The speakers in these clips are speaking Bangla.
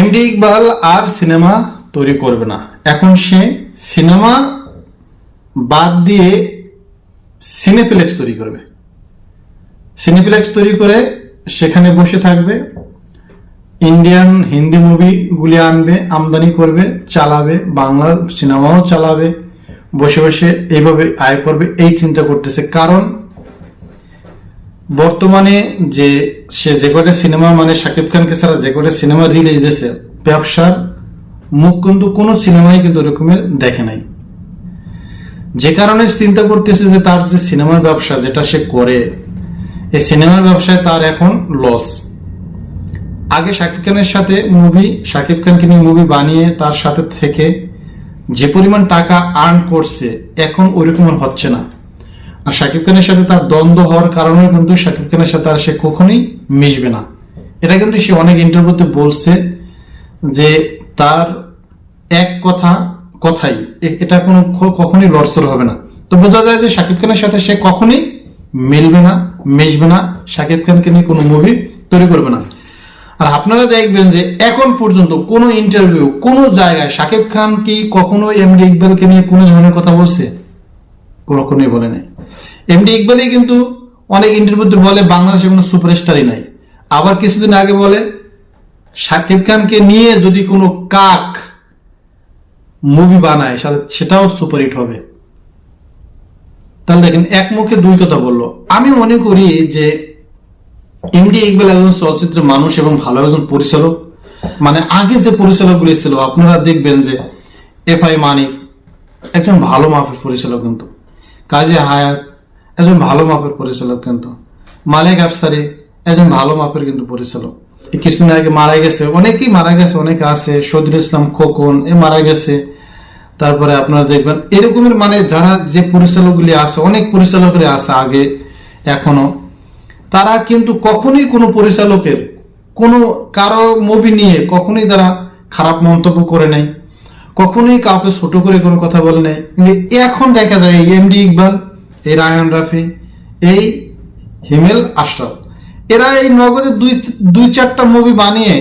এমডি ইকবাল আর সিনেমা তৈরি করবে না। এখন সে সিনেমা বাদ দিয়ে সিনেপ্লেক্স তৈরি করবে। সিনেপ্লেক্স তৈরি করে সেখানে বসে থাকবে। ইন্ডিয়ান হিন্দি মুভিগুলি আনবে, আমদানি করবে, চালাবে, বাংলা সিনেমাও চালাবে, বসে বসে এইভাবে আয় করবে, এই চিন্তা করতেছে। কারণ বর্তমানে যে সে যে কটা সিনেমা মানে শাকিব খানকে ছাড়া যে কটা সিনেমা রিলিজ দিয়েছে, ব্যবসার মুখ কিন্তু কোনো সিনেমাই কিন্তু ওরকমের দেখে নাই। যে কারণে চিন্তা করতেছে যে তার যে সিনেমার ব্যবসা যেটা সে করে, এই সিনেমার ব্যবসায় তার এখন লস আগে শাকিব খানের সাথে মুভি শাকিব খানকে নিয়ে মুভি বানিয়ে তার সাথে থেকে যে পরিমাণ টাকা আর্ন করছে, এখন ওইরকম হচ্ছে না। আর শাকিব খানের সাথে তার দ্বন্দ্ব হওয়ার কারণে কিন্তু শাকিব খানের সাথে আর সে কখনোই মিশবে না। এটা কিন্তু সে অনেক ইন্টারভিউতে বলছে যে তার এক কথা কথাই এটা কোনো কখনোই লড়সর হবে না। তো বোঝা যায় যে শাকিব খানের সাথে সে কখনোই মিলবে না, মিশবে না, শাকিব খানকে নিয়ে কোনো মুভি তৈরি করবে না। আর আপনারা দেখবেন যে এখন পর্যন্ত কোনো ইন্টারভিউ কোনো জায়গায় শাকিব খান কি কখনো এমডি ইকবালকে নিয়ে কোনো ধরনের কথা বলছে? কখনোই বলে নাই। এমডি ইকবালই কিন্তু অনেক ইন্টারভিউতে বলে, বাংলাদেশে কোনো সুপারস্টারই নাই। আবার কিছুদিন আগে বলে শাকিব খানকে নিয়ে যদি কোনো কাক মুভি বানায় সা- সেটাও সুপারহিট হবে। তাহলে দেখেন, এক মুখে দুই কথা বলল। আমি মনে করি যে এমডি ইকবাল একজন চলচ্চিত্রের মানুষ এবং ভালো একজন পরিচালক। মানে আগে যে পরিচালকগুলি ছিল, আপনারা দেখবেন যে এফ আই মানিক একজন ভালো মাপের পরিচালক কিন্তু। কাজী হায়াত একজন ভালো মাপের পরিচালক কিন্তু। মালিক আফসারি একজন ভালো মাপের কিন্তু পরিচালক। কিছুদিন আগে মারা গেছে, অনেকেই মারা গেছে, অনেকে আছে সদরুল ইসলাম খোকন, এ মারা গেছে। তারপরে আপনারা দেখবেন, এরকমের মানে যারা যে পরিচালকগুলি আছে, অনেক পরিচালকের আছে আগে, এখনও। তারা কিন্তু কখনোই কোনো পরিচালকের কোনো কারও মুভি নিয়ে কখনোই তারা খারাপ মন্তব্য করে নাই। কখনোই কাউকে ছোট করে কোনো কথা বলে নাই। কিন্তু এখন দেখা যায় এই এমডি ইকবাল এই রায়হান রাফি, এই হিমেল আশরাফ, এরা এই নগদে দুই দুই চারটা মুভি বানিয়ে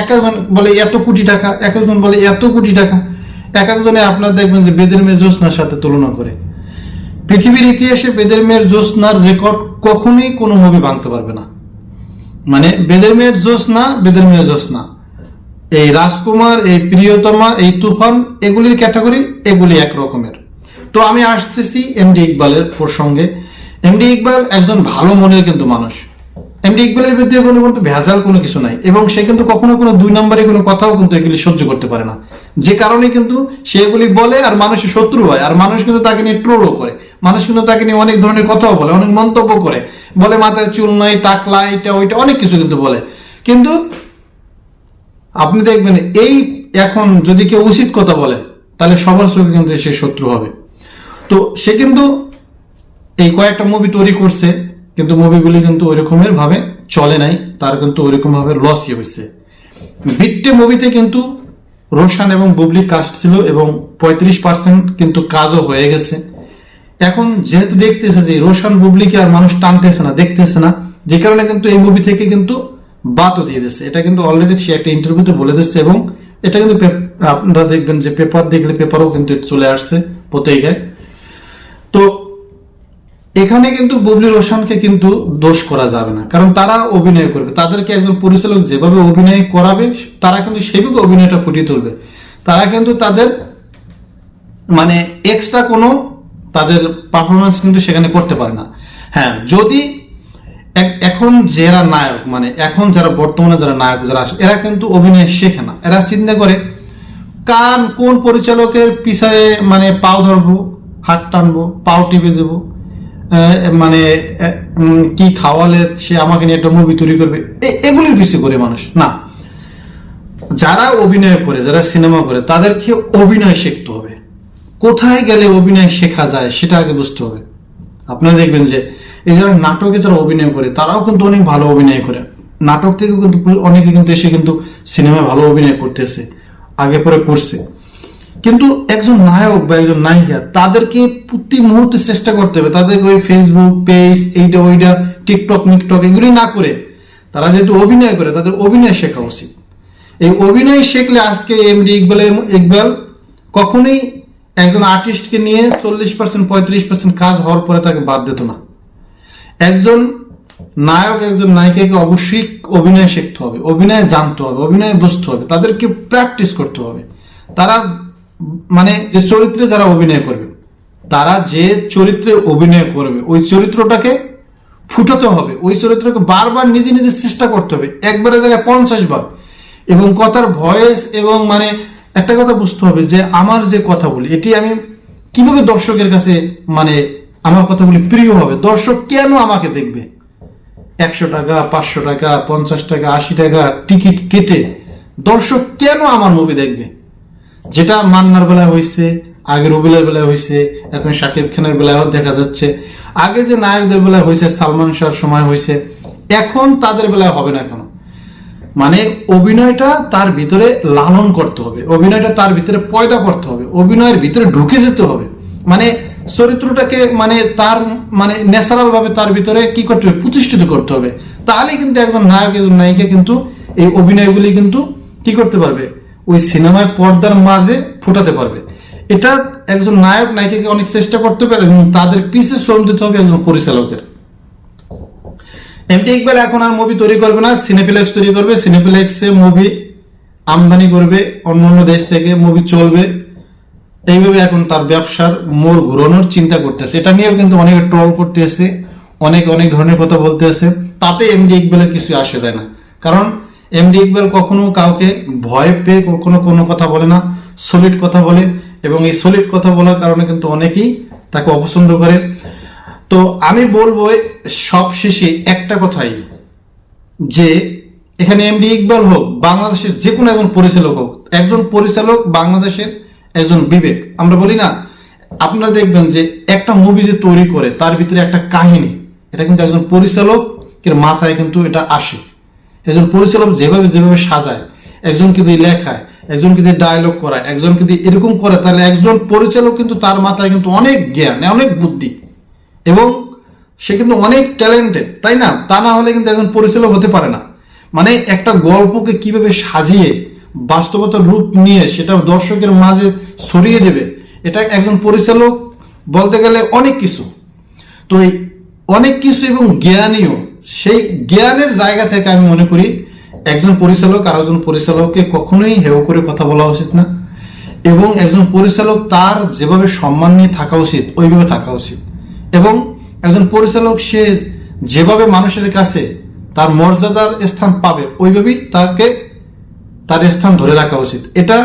এক একজন বলে এত কোটি টাকা, এক একজন বলে এত কোটি টাকা, এক একজনে আপনার দেখবেন যে বেদের মেয়ে জ্যোৎস্নার সাথে তুলনা করে। পৃথিবীর ইতিহাসে বেদের মেয়ের জ্যোৎস্নার রেকর্ড কখনোই কোনো মুভি ভাঙতে পারবে না। মানে বেদের মেয়ের জ্যোৎস্না, বেদের মেয়ের জ্যোৎস্না। এই রাজকুমার, এই প্রিয়তমা, এই তুফান, এগুলির ক্যাটাগরি এগুলি এক রকমের তো আমি আসতেছি এমডি ইকবালের প্রসঙ্গে। এমডি ইকবাল একজন ভালো মনের কিন্তু মানুষ। এমডি ইকবালের বিরুদ্ধে কোনো কিন্তু ভেজাল কোনো কিছু নাই এবং সে কিন্তু কখনো কোনো দুই নম্বরে কোনো কথাও কিন্তু এগুলি সহ্য করতে পারে না। যে কারণে কিন্তু সে এগুলি বলে আর মানুষের শত্রু হয় আর মানুষ কিন্তু তাকে নিয়ে ট্রোলও করে। মানুষ কিন্তু তাকে নিয়ে অনেক ধরনের কথাও বলে, অনেক মন্তব্য করে। বলে, মাথায় চুল নাই টাকলা এটা ওইটা, অনেক কিছু কিন্তু বলে। কিন্তু আপনি দেখবেন এই এখন যদি কেউ উচিত কথা বলে, তাহলে সবার চোখে কিন্তু সে শত্রু হবে। তো সে কিন্তু এই কয়েকটা মুভি তৈরি করছে, কিন্তু মুভিগুলি কিন্তু ওই রকমের ভাবে চলে নাই, তার কিন্তু ওইরকম ভাবে লসই হয়েছে বিট্টে মুভিতে কিন্তু রোশান এবং বুবলি কাস্ট ছিল এবং পঁয়ত্রিশ পার্সেন্ট কিন্তু কাজও হয়ে গেছে। এখন যেহেতু দেখতেছে যে রোশান, বুবলিকে আর মানুষ টানতেছে না, দেখতেছে না, যে কারণে কিন্তু এই মুভি থেকে কিন্তু বাতও দিয়ে দিচ্ছে এটা কিন্তু অলরেডি সে একটা ইন্টারভিউতে বলে দিচ্ছে এবং এটা কিন্তু আপনারা দেখবেন যে পেপার দেখলে পেপারও কিন্তু চলে আসছে পত্রিকায়। তো এখানে কিন্তু বুবলি রোশনকে কিন্তু দোষ করা যাবে না, কারণ তারা অভিনয় করবে। তাদেরকে একজন পরিচালক যেভাবে অভিনয় করাবে, তারা কিন্তু সেইভাবে অভিনয়টা ফুটিয়ে তুলবে। তারা কিন্তু তাদের মানে এক্সট্রা কোনো তাদের পারফরমেন্স কিন্তু সেখানে করতে পারে না। হ্যাঁ যদি এখন যারা নায়ক মানে এখন যারা বর্তমানে যারা নায়ক, যারা আসে, এরা কিন্তু অভিনয় শেখে না। এরা চিন্তা করে কার কোন পরিচালকের পিছায় মানে পাও ধরবো, হাত টানবো, পাও টিপে দেবো মানে কি খাওয়ালে সে আমাকে নিয়ে একটা মুভি তৈরি করবে? এগুলির পিছিয়ে করে মানুষ। না। যারা অভিনয় করে, যারা সিনেমা করে, তাদেরকে অভিনয় শিখতে হবে। কোথায় গেলে অভিনয় শেখা যায়, সেটা আগে বুঝতে হবে। আপনারা দেখবেন যে এই যারা নাটকে যারা অভিনয় করে, তারাও কিন্তু অনেক ভালো অভিনয় করে। নাটক থেকে কিন্তু অনেকে কিন্তু এসে কিন্তু সিনেমায় ভালো অভিনয় করতেছে, আগে পরে করছে। কিন্তু একজন নায়ক বা একজন নায়িকা, তাদেরকে প্রতি মুহূর্তে চেষ্টা করতে হবে। তাদের ওই ফেসবুক পেজ এইটা, ওইটা টিকটক মিকটক এগুলি না করে। তারা যেহেতু অভিনয় করে, তাদের অভিনয় শেখা উচিত। এই অভিনয় শিখলে আজকে এমডি ইকবালের ইকবাল কখনোই একজন আর্টিস্টকে নিয়ে চল্লিশ পার্সেন্ট পঁয়ত্রিশ পার্সেন্ট কাজ হওয়ার পরে তাকে বাদ দিত না। একজন নায়ক, একজন নায়িকাকে অবশ্যই অভিনয় শিখতে হবে, অভিনয় জানতে হবে, অভিনয় বুঝতে হবে, তাদেরকে প্র্যাকটিস করতে হবে। তারা মানে যে চরিত্রে যারা অভিনয় করবে, তারা যে চরিত্রে অভিনয় করবে, ওই চরিত্রটাকে ফুটাতে হবে, ওই চরিত্রকে বারবার নিজে নিজে চেষ্টা করতে হবে একবারে জায়গায় পঞ্চাশ বার। এবং কথার ভয়েস এবং মানে একটা কথা বুঝতে হবে যে আমার যে কথা বলি, এটি আমি কীভাবে দর্শকের কাছে মানে আমার কথাগুলি প্রিয় হবে, দর্শক কেন আমাকে দেখবে? একশো টাকা, পাঁচশো টাকা, পঞ্চাশ টাকা, আশি টাকা টিকিট কেটে দর্শক কেন আমার মুভি দেখবে? যেটা মান্নার বেলায় হয়েছে আগে রবিলের বেলায় হয়েছে এখন শাকিব খানের বেলায় দেখা যাচ্ছে, আগে যে নায়কদের বেলায় হয়েছে সালমান শাহর সময় হয়েছে এখন তাদের বেলায় হবে না কেন? মানে অভিনয়টা তার ভিতরে লালন করতে হবে, অভিনয়টা তার ভিতরে পয়দা করতে হবে, অভিনয়ের ভিতরে ঢুকে যেতে হবে। মানে চরিত্রটাকে মানে তার মানে ন্যাচারাল ভাবে তার ভিতরে কি করতে হবে? প্রতিষ্ঠিত করতে হবে। তাহলে কিন্তু একজন নায়ক, একজন নায়িকা কিন্তু এই অভিনয়গুলি কিন্তু কি করতে পারবে? ওই সিনেমায় পর্দার মাঝে ফোটাতে পারবে। এটা একজন নায়ক, নায়িকাকে অনেক চেষ্টা করতে পারে এবং তাদের পিছিয়ে শ্রম দিতে হবে একজন পরিচালকের। এমটি ইকবাল এখন আর মুভি তৈরি করবে না সিনেপ্লেক্স তৈরি করবে সিনেপ্লেক্সে মুভি আমদানি করবে অন্য অন্য দেশ থেকে মুভি চলবে। এইভাবে এখন তার ব্যবসার মোড় ঘুরানোর চিন্তা করতেছে। এটা নিয়েও কিন্তু অনেকে ট্রল করতেছে, অনেক অনেক ধরনের কথা বলতেছে। তাতে এমডি ইকবালের কিছু আসে যায় না। কারণ এমডি ইকবাল কখনো কাউকে ভয় পেয়ে কখনো কোনো কথা বলে না সলিড কথা বলে এবং এই সলিড কথা বলার কারণে কিন্তু অনেকেই তাকে অপছন্দ করে। তো আমি বলব সব শেষে একটা কথাই, যে এখানে এমডি ইকবাল হোক, বাংলাদেশের যে কোনো একজন পরিচালক হোক, একজন পরিচালক বাংলাদেশের একজন বিবেক। আমরা বলি না, আপনারা দেখবেন যে একটা মুভি যে তৈরি করে, তার ভিতরে একটা কাহিনী, এটা কিন্তু একজন পরিচালকের মাথায় কিন্তু এটা আসে। একজন পরিচালক যেভাবে যেভাবে সাজায় একজনকে দিয়ে লেখায় একজনকে দিয়ে ডায়লগ করায় একজনকে দিয়ে এরকম করে, তাহলে একজন পরিচালক কিন্তু তার মাথায় কিন্তু অনেক জ্ঞান, অনেক বুদ্ধি। এবং সে কিন্তু অনেক ট্যালেন্টেড তাই না? তা না হলে কিন্তু একজন পরিচালক হতে পারে না। মানে একটা গল্পকে কীভাবে সাজিয়ে, বাস্তবতার রূপ নিয়ে সেটা দর্শকের মাঝে ছড়িয়ে দেবে, এটা একজন পরিচালক বলতে গেলে অনেক কিছু। তো এই অনেক কিছু এবং জ্ঞানীয় সেই জ্ঞানের জায়গা থেকে আমি মনে করি একজন পরিচালক আর একজন পরিচালককে কখনোই হেয় করে কথা বলা উচিত না। এবং একজন পরিচালক তার যেভাবে সম্মান নিয়ে থাকা উচিত, ওইভাবে থাকা উচিত। এবং একজন পরিচালক সে যেভাবে মানুষের কাছে তার মর্যাদার স্থান পাবে, ওইভাবেই তাকে তার স্থান ধরে রাখা উচিত। এটা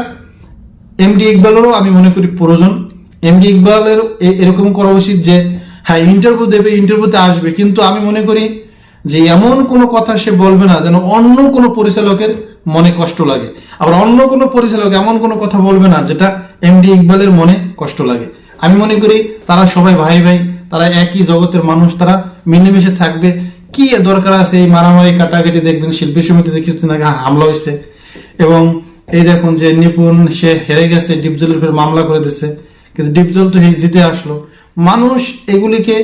এমডি ইকবালেরও আমি মনে করি প্রয়োজন। এমডি ইকবালের এরকম করা উচিত যে হ্যাঁ ইন্টারভিউ দেবে ইন্টারভিউতে আসবে, কিন্তু আমি মনে করি যে এমন কোনো কথা সে বলবে না যেন অন্য কোনো পরিচালকের মনে কষ্ট লাগে। আবার অন্য কোনো পরিচালক এমন কোনো কথা বলবে না যেটা এমডি ইকবালের মনে কষ্ট লাগে। আমি মনে করি তারা সবাই ভাই ভাই তারা একই জগতের মানুষ, তারা মিলেমিশে থাকবে। কি দরকার আছে? এই মারামারি কাটাকাটি দেখবেন, শিল্পী সমিতিতে কিছুদিন আগে হামলা হয়েছে। এবং এই দেখুন যে নিপুণ, সে হেরে গেছে, ডিপজলের উপর মামলা করে দিচ্ছে কিন্তু ডিপজল তো এই জিতে আসলো। মানুষ এগুলিকে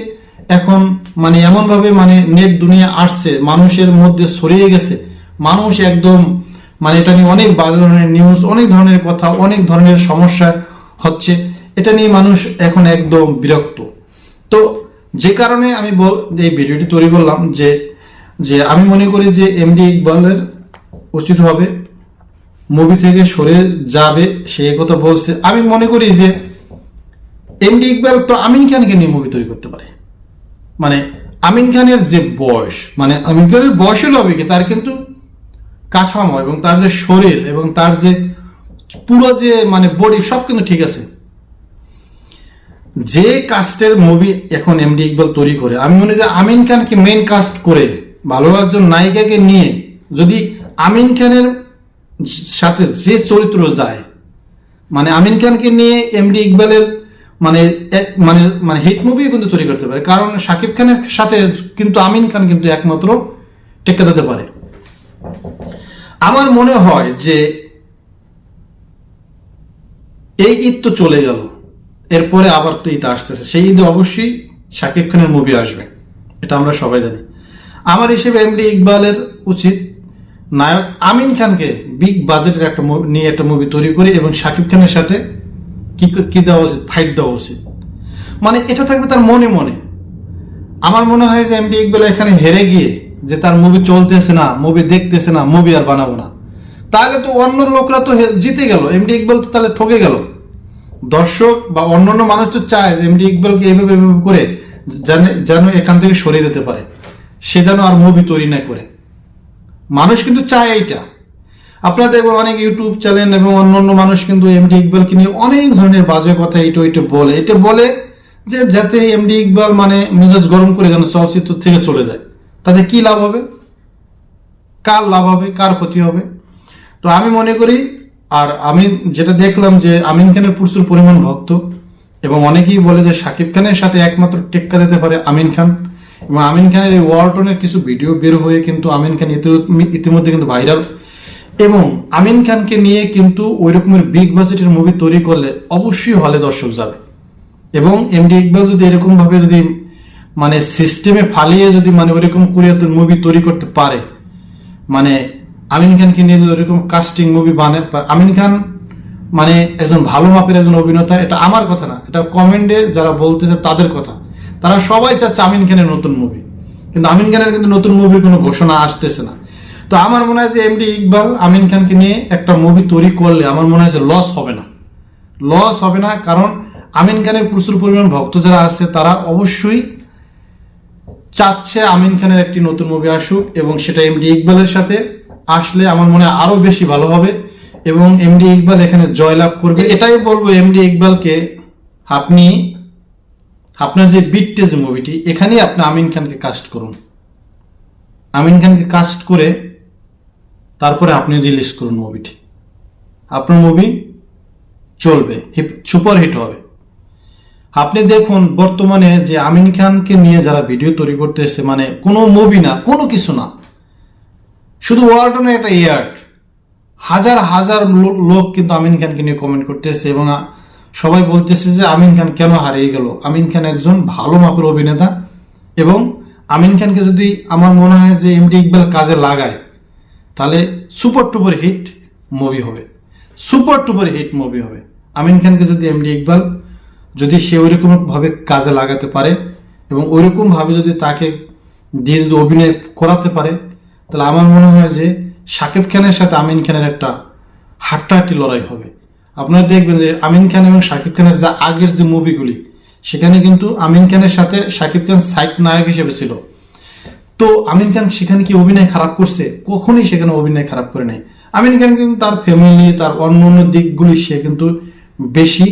এখন মানে এমন ভাবে মানে নেট দুনিয়া আসছে, মানুষের মধ্যে ছড়িয়ে গেছে। মানুষ একদম মানে এটা নিয়ে অনেক বাজে ধরনের নিউজ অনেক ধরনের কথা, অনেক ধরনের সমস্যা হচ্ছে। এটা নিয়ে মানুষ এখন একদম বিরক্ত। তো যে কারণে আমি বল, এই ভিডিওটি তৈরি করলাম যে যে আমি মনে করি যে এমডি ইকবালের উচিত হবে, মুভি থেকে সরে যাবে, সে কথা বলছে। আমি মনে করি যে এমডি ইকবাল তো আমিন খানকে নিয়ে মুভি তৈরি করতে পারে। মানে আমিন খানের যে বয়স মানে আমিন খানের বয়সের হবে কি তার কিন্তু কাঠামো এবং তার যে শরীর এবং তার যে পুরো যে মানে বডি সব কিন্তু ঠিক আছে। যে কাস্টের মুভি এখন এমডি ইকবাল তৈরি করে, আমি মনে করি আমিন খানকে মেইন কাস্ট করে ভালো একজন নায়িকাকে নিয়ে, যদি আমিন খানের সাথে যে চরিত্র যায় মানে আমিন খানকে নিয়ে এমডি ইকবালের মানে এক- মানে মানে হিট মুভিও কিন্তু তৈরি করতে পারে। কারণ শাকিব খানের সাথে কিন্তু আমিন খান কিন্তু একমাত্র টেক্কা দিতে পারে। আমার মনে হয় যে এই ঈদ তো চলে গেল। এরপরে আবার তো ঈদ আসতেছে। সেই ঈদে অবশ্যই শাকিব খানের মুভি আসবে। এটা আমরা সবাই জানি। আমার হিসেবে এমডি ইকবালের উচিত নায়ক আমিন খানকে বিগ বাজেটের একটা নিয়ে একটা মুভি তৈরি করে এবং শাকিব খানের সাথে কি কি দেওয়া উচিত ফাইট দেওয়া উচিত। মানে এটা থাকবে তার মনে মনে। আমার মনে হয় যে এমডি ইকবাল এখানে হেরে গিয়ে যে তার মুভি চলতেছে না মুভি দেখতেছে না মুভি আর বানাবো না। তাহলে তো অন্য লোকরা তো জিতে গেল। এমডি ইকবাল তো তাহলে ঠকে গেল। দর্শক বা অন্যান্য মানুষ তো চায় যে এমডি ইকবালকে এভাবে এভাবে করে যেন যেন এখান থেকে সরিয়ে দিতে পারে। সে যেন আর মুভি তৈরি না করে। মানুষ কিন্তু চায় এইটা। আপনারা দেখবেন অনেক ইউটিউব চ্যানেল এবং অন্যান্য মানুষ কিন্তু এমডি ইকবালকে নিয়ে অনেক ধরনের বাজে কথা এটা ওইটা বলে। এটা বলে যে যাতে এমডি ইকবাল মানে মেজাজ গরম করে যেন চলচ্চিত্র থেকে চলে যায়। তাতে কি লাভ হবে? কার লাভ হবে? কার ক্ষতি হবে? তো আমি মনে করি আর আমি যেটা দেখলাম যে আমিন খানের প্রচুর পরিমাণ ভক্ত এবং অনেকেই বলে যে শাকিব খানের সাথে একমাত্র টেক্কা দিতে পারে আমিন খান এবং আমিন খানের এই ওয়ালটনের কিছু ভিডিও বের হয়ে কিন্তু আমিন খান ইতি- ইতিমধ্যে কিন্তু ভাইরাল। এবং আমিন খানকে নিয়ে কিন্তু ওই রকমের বিগ বাজেটের মুভি তৈরি করলে অবশ্যই হলে দর্শক যাবে। এবং এমডি ইকবাল যদি এরকম ভাবে যদি মানে সিস্টেমে ফালিয়ে যদি মানে ওইরকম করে মুভি তৈরি করতে পারে মানে আমিন খানকে নিয়ে যদি ওরকম কাস্টিং মুভি বানে আমিন খান মানে একজন ভালো মাপের একজন অভিনেতা, এটা আমার কথা না। এটা কমেন্টে যারা বলতেছে তাদের কথা। তারা সবাই চাচ্ছে আমিন খানের নতুন মুভি কিন্তু আমিন খানের কিন্তু নতুন মুভির কোনো ঘোষণা আসতেছে না। তো আমার মনে হয় যে এমডি ইকবাল আমিন খানকে নিয়ে একটা মুভি তৈরি করলে আমার মনে হয় যে লস হবে না। লস হবে না, কারণ আমিন খানের প্রচুর পরিমাণ ভক্ত যারা আছে, তারা অবশ্যই চাচ্ছে আমিন খানের একটি নতুন মুভি আসুক এবং সেটা এমডি ইকবালের সাথে আসলে আমার মনে হয় আরও বেশি ভালো হবে এবং এমডি ইকবাল এখানে জয়লাভ করবে। এটাই বলব এমডি ইকবালকে আপনি, আপনার যে বিট্টে যে মুভিটি এখানেই আপনি আমিন খানকে কাস্ট করুন। আমিন খানকে কাস্ট করে তারপরে আপনি রিলিজ করুন মুভিটি আপনার মুভি চলবে সুপার হিট হবে। আপনি দেখুন, বর্তমানে যে আমিন খানকে নিয়ে যারা ভিডিও তৈরি করতে করতেছে মানে কোনো মুভি না, কোনো কিছু না শুধু ওয়ার্ডনে একটা ইয়ার্ড। হাজার হাজার লোক কিন্তু আমিন খানকে নিয়ে কমেন্ট করতেছে এবং সবাই বলতেছে যে আমিন খান কেন হারিয়ে গেল? আমিন খান একজন ভালো মাপের অভিনেতা এবং আমিন খানকে যদি আমার মনে হয় যে এমডি ইকবাল কাজে লাগায়, তাহলে সুপার টুপার হিট মুভি হবে। সুপার টুপার হিট মুভি হবে। আমিন খানকে যদি এমডি ইকবাল যদি সে ওইরকম ভাবে কাজে লাগাতে পারে এবং ওইরকম ভাবে যদি তাকে দিয়ে যদি অভিনয় করাতে পারে তাহলে আমার মনে হয় যে শাকিব খানের সাথে আমিন খানের একটা হাড্ডাহাড্ডি লড়াই হবে। আপনারা দেখবেন যে আমিন খান এবং শাকিব খানের যা আগের যে মুভিগুলি, সেখানে কিন্তু আমিন খানের সাথে শাকিব খান সাইড নায়ক হিসেবে ছিল। তো আমিন খান সেখানে কি অভিনয় খারাপ করছে? কখনোই সেখানে অভিনয় খারাপ করে নাই। আমিন খান কিন্তু তার ফ্যামিলি তার অন্য অন্য দিকগুলি সে কিন্তু বেশি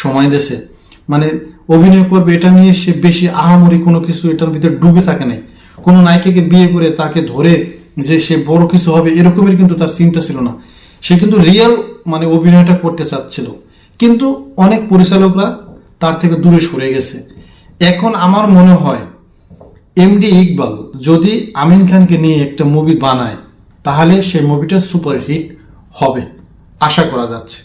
সময় দিয়েছে। মানে অভিনয় করবে এটা নিয়ে সে বেশি আহামরি কোনো কিছু এটার ভিতরে ডুবে থাকে নাই। কোনো নায়িকাকে বিয়ে করে তাকে ধরে যে সে বড় কিছু হবে, এরকমের কিন্তু তার চিন্তা ছিল না। সে কিন্তু রিয়েল মানে অভিনয়টা করতে চাচ্ছিল। কিন্তু অনেক পরিচালকরা তার থেকে দূরে সরে গেছে। এখন আমার মনে হয় এমডি ইকবাল যদি আমিন খানকে নিয়ে একটা মুভি বানায়, তাহলে সেই মুভিটা সুপারহিট হবে। আশা করা যাচ্ছে।